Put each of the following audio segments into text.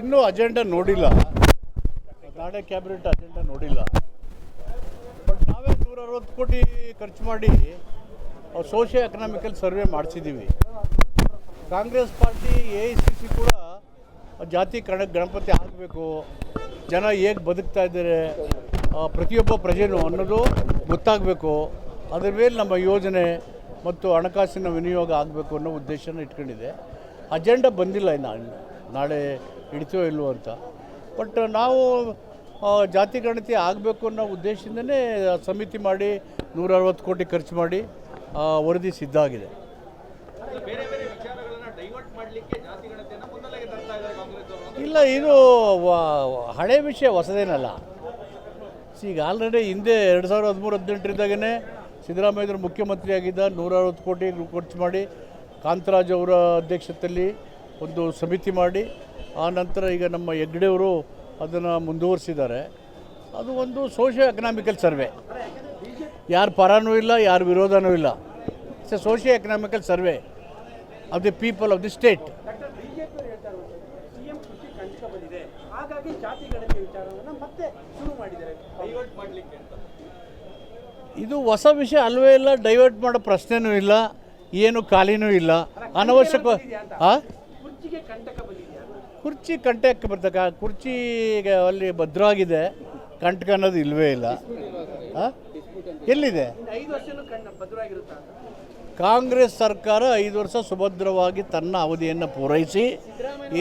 ಇನ್ನೂ ಅಜೆಂಡಾ ನೋಡಿಲ್ಲ. ನಾಳೆ ಕ್ಯಾಬಿನೆಟ್ ಅಜೆಂಡಾ ನೋಡಿಲ್ಲ. ಬಟ್ ನಾವೇ ನೂರ ಅರವತ್ತು ಕೋಟಿ ಖರ್ಚು ಮಾಡಿ socio economical survey ಮಾಡಿಸಿದ್ದೀವಿ Congress party A I C C ಕೂಡ ಜಾತಿ ಗಣಪತಿ ಆಗಬೇಕು ಜನ ಹೇಗೆ ಬದುಕ್ತಾ ಇದ್ದಾರೆ ಪ್ರತಿಯೊಬ್ಬ ಪ್ರಜೆನೂ ಅನ್ನೋದು ಗೊತ್ತಾಗಬೇಕು. ಅದರ ಮೇಲೆ ನಮ್ಮ ಯೋಜನೆ ಮತ್ತು ಹಣಕಾಸಿನ ವಿನಿಯೋಗ ಆಗಬೇಕು ಅನ್ನೋ ಉದ್ದೇಶನ ಇಟ್ಕೊಂಡಿದೆ. ಅಜೆಂಡಾ ಬಂದಿಲ್ಲ ನಾಳೆ ಹಿಡಿತೀವೋ ಇಲ್ವೋ ಅಂತ. ಬಟ್ ನಾವು ಜಾತಿ ಗಣತಿ ಆಗಬೇಕು ಅನ್ನೋ ಉದ್ದೇಶದಿಂದನೇ ಸಮಿತಿ ಮಾಡಿ ನೂರ ಅರವತ್ತು ಕೋಟಿ ಖರ್ಚು ಮಾಡಿ ವರದಿ ಸಿದ್ಧ ಆಗಿದೆ. ಇಲ್ಲ ಇದು ಹಳೆ ವಿಷಯ ಹೊಸದೇನಲ್ಲ. ಈಗ ಆಲ್ರೆಡಿ ಹಿಂದೆ ಎರಡು ಸಾವಿರದ ಹದಿಮೂರು ಹದಿನೆಂಟರಿಂದಾಗೇ ಸಿದ್ದರಾಮಯ್ಯವರು ಮುಖ್ಯಮಂತ್ರಿ ಆಗಿದ್ದ ನೂರ ಅರವತ್ತು ಕೋಟಿ ಖರ್ಚು ಮಾಡಿ ಕಾಂತರಾಜ್ ಅವರ ಅಧ್ಯಕ್ಷತೆಯಲ್ಲಿ ಒಂದು ಸಮಿತಿ ಮಾಡಿ ಆ ನಂತರ ಈಗ ನಮ್ಮ ಹೆಗ್ಡೆಯವರು ಅದನ್ನು ಮುಂದುವರಿಸಿದ್ದಾರೆ. ಅದು ಒಂದು ಸೋಷಿಯೋ ಎಕನಾಮಿಕಲ್ ಸರ್ವೆ. ಯಾರ ಪರನೂ ಇಲ್ಲ ಯಾರ ವಿರೋಧನೂ ಇಲ್ಲ. It's a socio economical survey of the people of the state doctor BJP ಹೇಳ್ತಾ ಸಿಎಂ ಕೃಷಿ ಬಂದಿದೆ. ಹಾಗಾಗಿ ಜಾತಿ ಗಣತಿ ವಿಚಾರವನ್ನು ಮತ್ತೆ ಶುರು ಮಾಡಿದ್ದಾರೆ. ಡೈವರ್ಟ್ ಮಾಡ್ಲಿಕ್ಕೆ ಅಂತ. ಇದು ಹೊಸ ವಿಷಯ ಅಲ್ವೇ ಇಲ್ಲ ಡೈವರ್ಟ್ ಮಾಡೋ ಪ್ರಶ್ನೆನೂ ಇಲ್ಲ ಏನು ಖಾಲಿನೂ ಇಲ್ಲ. ಅನವಶ್ಯಕ ಹಾಂ ಕಂಟಕ ಬಂದಿದೆಯಾ ಕುರ್ಚಿ ಕಂಟಕ್ಕೆ ಬರ್ತಕ್ಕ ಕುರ್ಚಿ ಈಗ ಅಲ್ಲಿ ಭದ್ರವಾಗಿದೆ ಕಂಟಕ ಅನ್ನೋದು ಇಲ್ವೇ ಇಲ್ಲ? ಎಲ್ಲಿದೆ ಕಾಂಗ್ರೆಸ್ ಸರ್ಕಾರ ಐದು ವರ್ಷ ಸುಭದ್ರವಾಗಿ ತನ್ನ ಅವಧಿಯನ್ನು ಪೂರೈಸಿ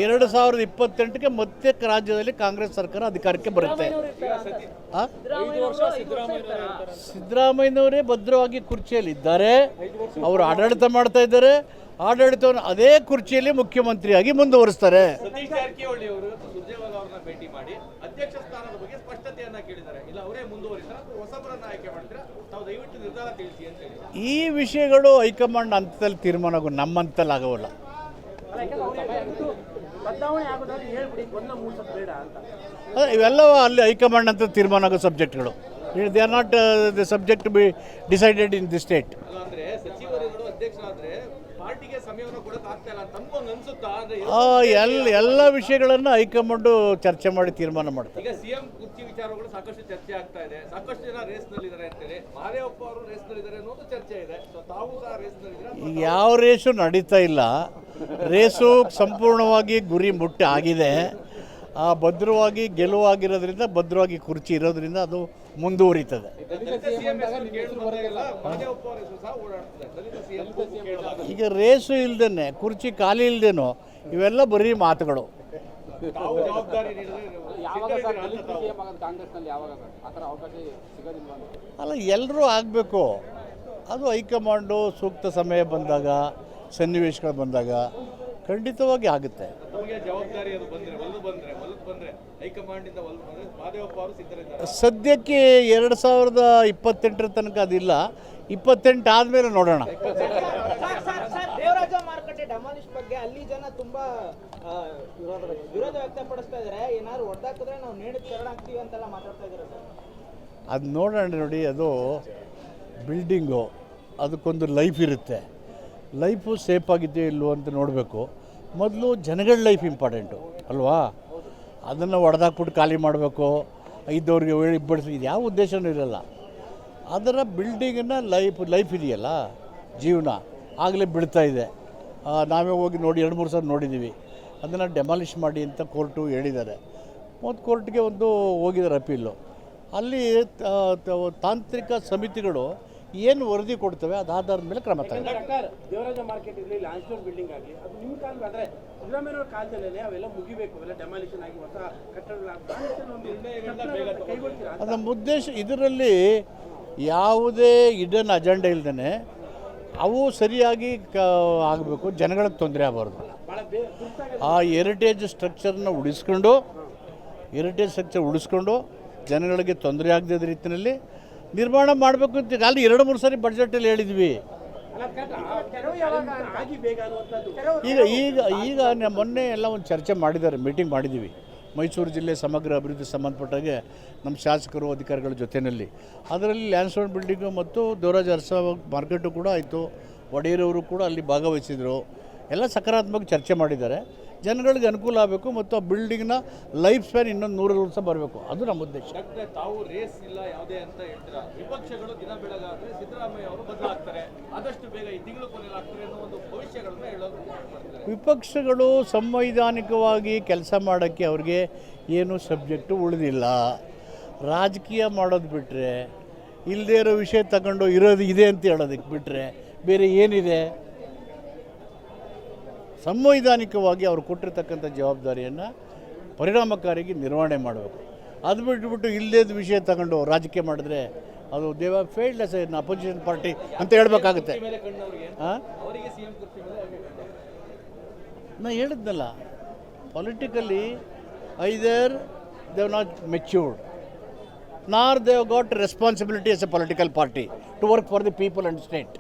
ಎರಡು ಸಾವಿರದ ಇಪ್ಪತ್ತೆಂಟಕ್ಕೆ ಮತ್ತೆ ರಾಜ್ಯದಲ್ಲಿ ಕಾಂಗ್ರೆಸ್ ಸರ್ಕಾರ ಅಧಿಕಾರಕ್ಕೆ ಬರುತ್ತೆ? ಸಿದ್ದರಾಮಯ್ಯನವರೇ ಭದ್ರವಾಗಿ ಕುರ್ಚಿಯಲ್ಲಿ ಇದ್ದಾರೆ ಅವರು ಆಡಳಿತ ಮಾಡ್ತಾ ಇದ್ದಾರೆ. ಆಡಳಿತವನ್ನು ಅದೇ ಕುರ್ಚಿಯಲ್ಲಿ ಮುಖ್ಯಮಂತ್ರಿಯಾಗಿ ಮುಂದುವರಿಸ್ತಾರೆ. ಈ ವಿಷಯಗಳು ಹೈಕಮಾಂಡ್ ಹಂತದಲ್ಲಿ ತೀರ್ಮಾನಗಳು ಆಗೋ ನಮ್ಮ ಹಂತದಲ್ಲಿ ಆಗೋಲ್ಲ ಅದೇ ಇವೆಲ್ಲವೂ ಅಲ್ಲಿ ಹೈಕಮಾಂಡ್ ಅಂತ ತೀರ್ಮಾನ ಆಗೋ ಸಬ್ಜೆಕ್ಟ್ಗಳು. They are not the subject be decided in the state. ಅಲ್ಲ ಅಂದ್ರೆ ಸಚಿವರುಗಳು ಅಧ್ಯಕ್ಷರಾದ್ರೆ ಪಾರ್ಟಿಗೆ ಸಮಯವನ್ನು ಕೊಡಕ್ ಆಗ್ತಾ ಇಲ್ಲ ತಮ್ಗೊಂದು ಅನ್ಸುತ್ತಾ? ಅಂದ್ರೆ ಎಲ್ಲ ಎಲ್ಲ ವಿಷಯಗಳನ್ನು ಹೈಕಮಾಂಡು ಚರ್ಚೆ ಮಾಡಿ ತೀರ್ಮಾನ ಮಾಡ್ತಾರೆ. ಈಗ ಸಿಎಂ ಕುರ್ಚಿ ವಿಚಾರಗಳು ಸಾಕಷ್ಟು ಚರ್ಚೆ ಆಗ್ತಾ ಇದೆ. ಸಾಕಷ್ಟು ಜನ ರೇಸ್ನಲ್ಲಿ ಇದ್ದಾರೆ ಅಂತೇಳಿ. ಮಾರೇವಪ್ಪ ಅವರು ರೇಸ್ನಲ್ಲಿ ಇದ್ದಾರೆ ಅನ್ನೋದು ಚರ್ಚೆ ಇದೆ. ಸೊ ತಾವು ಸಹ ರೇಸ್ನಲ್ಲಿ ಯಾವ ರೇಸು ನಡೀತಾ ಇಲ್ಲ. ರೇಸು ಸಂಪೂರ್ಣವಾಗಿ ಗುರಿ ಮುಟ್ಟಿ ಆಗಿದೆ. ಆ ಭದ್ರವಾಗಿ ಗೆಲುವಾಗಿರೋದ್ರಿಂದ ಭದ್ರವಾಗಿ ಕುರ್ಚಿ ಇರೋದ್ರಿಂದ ಅದು ಮುಂದುವರಿತದೆ. ಮಾದೇವಪ್ಪ ಈಗ ರೇಸು ಇಲ್ದೇನೆ ಕುರ್ಚಿ ಖಾಲಿ ಇಲ್ದೇನೋ ಇವೆಲ್ಲ ಬರೀ ಮಾತುಗಳು. ತಾವು ಜವಾಬ್ದಾರಿ ಅಲ್ಲ ಎಲ್ಲರೂ ಆಗಬೇಕು ಅದು ಹೈಕಮಾಂಡು ಸೂಕ್ತ ಸಮಯ ಬಂದಾಗ ಸನ್ನಿವೇಶಗಳು ಬಂದಾಗ ಖಂಡಿತವಾಗಿ ಆಗುತ್ತೆ ನಮಗೆ ಜವಾಬ್ದಾರಿ ಅದು ಬಂದ್ರೆ ಒಲ್ಲು ಬಂದ್ರೆ ಒಲ್ಲು ಬಂದ್ರೆ ಹೈಕಮಾಂಡ್ ಇಂದ ಒಲ್ಲು ಬಂದ್ರೆ ಮಾದೇವಪ್ಪ ಅವರು ಸಿದ್ಧರಿದ್ದಾರೆ ಸದ್ಯಕ್ಕೆ ಎರಡು ಸಾವಿರದ ಇಪ್ಪತ್ತೆಂಟರ ತನಕ ಅದಿಲ್ಲ ಇಪ್ಪತ್ತೆಂಟು ಆದಮೇಲೆ ನೋಡೋಣ ವಿರೋಧ ವ್ಯಕ್ತಪಡಿಸ್ತಾ ಏನಾದ್ರು ಹೊಡೆದಾಕಿದ್ರೆ ನಾವು ನೇಣಿಗೆ ಆಗ್ತೀವಿ ಅಂತೆಲ್ಲ ಮಾತಾಡ್ತಾ ಸರ್? ಅದು ನೋಡೋಣ ನೋಡಿ, ಅದು ಬಿಲ್ಡಿಂಗು. ಅದಕ್ಕೊಂದು ಲೈಫ್ ಇರುತ್ತೆ. ಲೈಫು ಸೇಫ್ ಆಗಿದೆಯೋ ಇಲ್ವೋ ಅಂತ ನೋಡಬೇಕು. ಮೊದಲು ಜನಗಳ ಲೈಫ್ ಇಂಪಾರ್ಟೆಂಟು, ಅಲ್ವಾ? ಅದನ್ನು ಹೊಡೆದಾಕ್ಬಿಟ್ಟು ಖಾಲಿ ಮಾಡಬೇಕು. ಇದ್ದವ್ರಿಗೆ ಹೇಳಿ ಬಡಿಸಿ ಇದು ಯಾವ ಉದ್ದೇಶನೂ ಇರಲ್ಲ. ಅದರ ಬಿಲ್ಡಿಂಗಿನ ಲೈಫ್ ಲೈಫ್ ಇದೆಯಲ್ಲ, ಜೀವನ. ಆಗಲೇ ಬೀಳ್ತಾ ಇದೆ. ನಾವೇ ಹೋಗಿ ನೋಡಿ, ಎರಡು ಮೂರು ಸಲ ನೋಡಿದ್ದೀವಿ ಅದನ್ನು ಡೆಮಾಲಿಷ್ ಮಾಡಿ ಅಂತ ಕೋರ್ಟು ಹೇಳಿದ್ದಾರೆ. ಮತ್ತು ಕೋರ್ಟ್ಗೆ ಒಂದು ಹೋಗಿದ್ದಾರೆ ಅಪೀಲು ಅಲ್ಲಿ ತಾಂತ್ರಿಕ ಸಮಿತಿಗಳು ಏನು ವರದಿ ಕೊಡ್ತವೆ ಅದು ಆಧಾರದ ಮೇಲೆ ಕ್ರಮ ದೇವರಾಜ ಮಾರ್ಕೆಟ್ ಇರಲಿ ಲಾನ್ಸ್ಟೋನ್ ಬಿಲ್ಡಿಂಗ್ ಆಗಲಿ ಅದು ನಿಮ್ಮ ಕಾಲ ಅಂದರೆ ಸಿದ್ದರಾಮಯ್ಯವ್ರ ಕಾಲದಲ್ಲೇ ಅವೆಲ್ಲ ಮುಗಿಬೇಕು ಅವೆಲ್ಲ ಡೆಮಾಲಿಷನ್ ಆಗಿ ಹೊಸ ಕಟ್ಟಡ ಅದು ನಮ್ಮ ಉದ್ದೇಶ ಇದರಲ್ಲಿ ಯಾವುದೇ ಇಡನ್ ಅಜೆಂಡಾ ಇಲ್ದೇ ಅವು ಸರಿಯಾಗಿ ಕ ಆಗಬೇಕು ಜನಗಳಿಗೆ ತೊಂದರೆ ಆಗಬಾರ್ದು. ಆ ಹೆರಿಟೇಜ್ ಸ್ಟ್ರಕ್ಚರ್ನ ಉಳಿಸ್ಕೊಂಡು ಹೆರಿಟೇಜ್ ಸ್ಟ್ರಕ್ಚರ್ ಉಳಿಸ್ಕೊಂಡು ಜನಗಳಿಗೆ ತೊಂದರೆ ಆಗದ ರೀತಿಯಲ್ಲಿ ನಿರ್ಮಾಣ ಮಾಡಬೇಕು ಅಂತ ಅಲ್ಲಿ ಎರಡು, ಮೂರು ಸಾರಿ ಬಡ್ಜೆಟಲ್ಲಿ ಹೇಳಿದ್ವಿ. ಈಗ ಈಗ ಈಗ ಮೊನ್ನೆ ಎಲ್ಲ ಒಂದು ಚರ್ಚೆ ಮಾಡಿದ್ದಾರೆ ಮೀಟಿಂಗ್ ಮಾಡಿದ್ದೀವಿ. ಮೈಸೂರು ಜಿಲ್ಲೆ ಸಮಗ್ರ ಅಭಿವೃದ್ಧಿ ಸಂಬಂಧಪಟ್ಟಾಗೆ ನಮ್ಮ ಶಾಸಕರು, ಅಧಿಕಾರಿಗಳ ಜೊತೆಯಲ್ಲಿ. ಅದರಲ್ಲಿ ಲ್ಯಾಂಡ್ಸ್ಟೋನ್ ಬಿಲ್ಡಿಂಗು ಮತ್ತು ದೇವರಾಜ ಅರಸ ಮಾರ್ಕೆಟು ಕೂಡ ಆಯಿತು. ಒಡೆಯರವರು ಕೂಡ ಅಲ್ಲಿ ಭಾಗವಹಿಸಿದರು. ಎಲ್ಲ ಸಕಾರಾತ್ಮಕ ಚರ್ಚೆ ಮಾಡಿದ್ದಾರೆ. ಜನಗಳಿಗೆ ಅನುಕೂಲ ಆಗಬೇಕು ಮತ್ತು ಆ ಬಿಲ್ಡಿಂಗ್ನ ಲೈಫ್ ಸ್ಪ್ಯಾನ್ ಇನ್ನೊಂದು ನೂರು ವರ್ಷ ಬರಬೇಕು. ಅದು ನಮ್ಮ ಉದ್ದೇಶ. ತಾವು ರೇಸ್ ಇಲ್ಲ ಯಾವುದೇ ಅಂತ ಹೇಳ್ತೀರಾ? ವಿಪಕ್ಷಗಳು ದಿನ ಬೆಳಗಾದ್ರೆ ಸಿದ್ದರಾಮಯ್ಯ ಅವರು ಬದಲಾಗ್ತಾರೆ. ಆದಷ್ಟು ಬೇಗ ಈ ತಿಂಗಳು ಅನ್ನೋ ಒಂದು ಭವಿಷ್ಯಗಳನ್ನು ಹೇಳೋದು ವಿಪಕ್ಷಗಳು ಸಂವೈಧಾನಿಕವಾಗಿ ಕೆಲಸ ಮಾಡೋಕ್ಕೆ ಅವ್ರಿಗೆ ಏನು ಸಬ್ಜೆಕ್ಟು ಉಳಿದಿಲ್ಲ. ರಾಜಕೀಯ ಮಾಡೋದು ಬಿಟ್ಟರೆ ಇಲ್ಲದೇ ಇರೋ ವಿಷಯ ತಗೊಂಡು ಇರೋದು ಇದೆ ಅಂತ ಹೇಳೋದಕ್ಕೆ ಬಿಟ್ಟರೆ ಬೇರೆ ಏನಿದೆ? ಸಂವೈಧಾನಿಕವಾಗಿ ಅವರು ಕೊಟ್ಟಿರ್ತಕ್ಕಂಥ ಜವಾಬ್ದಾರಿಯನ್ನು ಪರಿಣಾಮಕಾರಿಯಾಗಿ ನಿರ್ವಹಣೆ ಮಾಡಬೇಕು. ಅದು ಬಿಟ್ಬಿಟ್ಟು ಇಲ್ಲದ ವಿಷಯ ತಗೊಂಡು ರಾಜಕೀಯ ಮಾಡಿದ್ರೆ ಅದು they've failed as in opposition party ಅಂತ ಹೇಳಬೇಕಾಗುತ್ತೆ. ಮೇಲೆ ಕಣ್ಣವ್ರಿಗೆ ಹಾಂ ಅವರಿಗೆ ಸಿಎಂ ಕುರ್ಚಿ ಮೇಲೆ ಅವ್ರಿಗೆ ಕಣ್ಣು. ನಾ ಹೇಳಿದ್ನಲ್ಲ, politically either they've not matured. Nor they've got responsibility as a political party to work for the people and state.